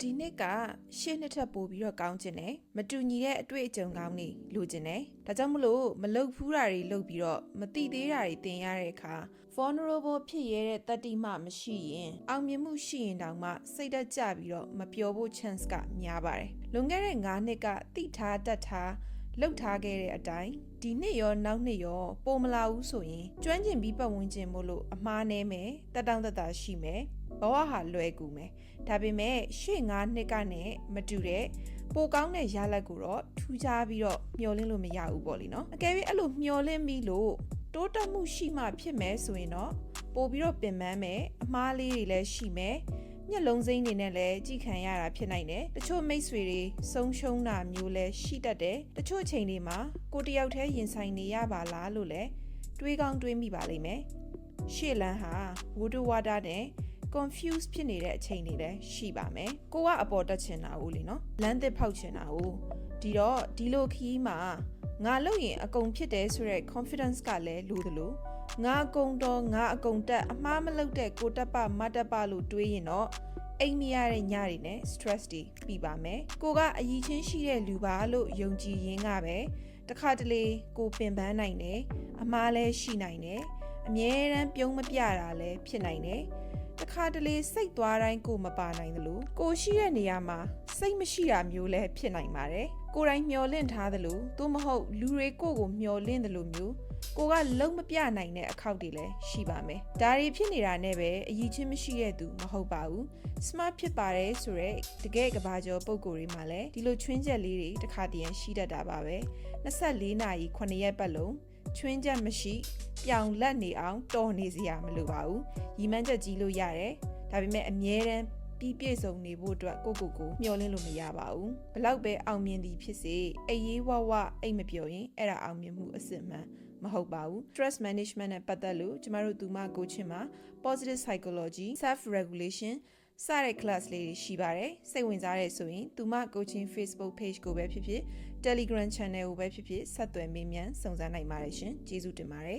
ဒီနှစ်ကရှေ့နှစ်ထပ်ပို့ပြီးတော့ကောင်းကျင်တယ်မတူညီတဲ့အတွေ့အကြုံကောင်းတွေလိုချင်တယ်ဒါကြောင့်မလို့မလုတ်ဖူးတာတွေလုတ်ပြီးတော့မတိသေးတာတွေသင်ရတဲ့အခါ vulnerable ဖြစ်ရတဲ့တတိမှမရှိရင်အောင်မြင်မှုရှိရင်တောင်မှစိတ်သက်ကြပြီးတော့မပျော်ဖို့ chance ကများပါတယ်လွန်ခဲ့တဲ့9နှစ်ကတိထားတတ်ထား လှုပ်ထားခဲ့တဲ့အတိုင်းဒီနှစ်ရောနောက်နှစ်ရောပိုမလာဘူးဆိုရင်ကျွမ်းကျင်ပြီးပတ်ဝန်းကျင်မို့လို့အမားနေမယ်တက်တောင့်တက်တာရှိမယ်ဘဝဟာလွယ်ကူမယ်ဒါပေမဲ့ရှေ့9နှစ်ကနဲ့မတူတဲ့ပိုကောင်းတဲ့ရလဒ်ကိုတော့ထူးခြားပြီးတော့မျှော်လင့်လို့မရဘူးပေါ့လीနော်အကယ်၍အဲ့လိုမျှော်လင့်ပြီးလို့တိုးတက်မှုရှိမှဖြစ်မယ်ဆိုရင်တော့ပို့ပြီးတော့ပင်ပန်းမယ်အမားလေးတွေလည်းရှိမယ် ညက်လုံးစိမ့်နေနဲ့လည်းကြည်ခံရတာဖြစ်နိုင်တယ်။တချို့မိတ်ဆွေတွေဆုံးရှုံးတာမျိုးလည်းရှိတတ်တယ်။တချို့ချိန်တွေမှာကိုတယောက်တည်းရင်ဆိုင်နေရပါလားလို့လည်းတွေးကောင်းတွေးမိပါလိမ့်မယ်။ရှေ့လန်းဟာဝူဒဝါတာနဲ့ confuse ဖြစ်နေတဲ့အချိန်တွေလည်းရှိပါမယ်။ကိုကအပေါ်တက်ချင်တာ ਉ လေနော်။လမ်းသစ်ဖောက်ချင်တာ ਉ ဒီတော့ဒီလိုခီးမှာငါလို့ရင်အကုန်ဖြစ်တယ်ဆိုတဲ့ confidence ကလည်းလိုသလို ငါအကုန်တော့ငါအကုန်တက်အမှားမလုပ်တဲ့ကိုတက်ပမတက်ပလို့တွေးရင်တော့အိမ်မရတဲ့ညတွေနဲ့ stress တွေပြီးပါမယ်ကိုကအယီချင်းရှိတဲ့လူပါလို့ယုံကြည်ရင်းကပဲတခါတလေကိုပင်ပန်းနိုင်တယ်အမားလည်းရှိနိုင်တယ်အမြဲတမ်းပြုံးမပြတာလည်းဖြစ်နိုင်တယ်တခါတလေစိတ်သွားတိုင်းကိုမပါနိုင်သလိုကိုရှိတဲ့နေရာမှာစိတ်မရှိတာမျိုးလည်းဖြစ်နိုင်ပါတယ် ကိုယ်တိုင်မျောလင့်ထားသလိုသို့မဟုတ်လူတွေကိုကိုမျောလင့်သလိုမျိုးကိုကလုံးမပြနိုင်တဲ့အခောက်တွေလည်းရှိပါမယ်ဒါတွေဖြစ်နေတာနဲ့ပဲအယီချင်းမရှိတဲ့သူမဟုတ်ပါဘူး smart ဖြစ်ပါတယ်ဆိုတော့တကယ်ကဘာကျော်ပုံကိုယ်တွေမှာလည်းဒီလိုချွင်းချက်လေးတွေတစ်ခါတည်းရန်ရှိတတ်တာပါပဲ24နာရီ9ရက်ပတ်လုံးချွင်းချက်မရှိပြောင်လက်နေအောင်တော်နေစရာမလိုပါဘူးရီမန်းချက်ကြီးလို့ရတယ်ဒါပေမဲ့အမြဲတမ်း ပြီးပြည့်စုံနေဖို့အတွက်ကိုကိုကိုမျှော်လင့်လို့မရပါဘူးဘလောက်ပဲအောင်မြင်သည်ဖြစ်စေအရေးဝဝအိတ်မပြောရင်အဲ့ဒါအောင်မြင်မှုအစစ်မှန်မဟုတ်ပါဘူး stress management နဲ့ပတ်သက်လို့ကျမတို့သူမကိုချင်းမှာ positive psychology self regulation စတဲ့ class လေးတွေရှိပါတယ်စိတ်ဝင်စားတဲ့ဆိုရင်သူမ coaching Facebook page ကိုပဲဖြစ်ဖြစ် Telegram channel ကိုပဲဖြစ်ဖြစ်ဆက်သွယ်မေးမြန်းစုံစမ်းနိုင်ပါတယ်ရှင်ကျေးဇူးတင်ပါတယ်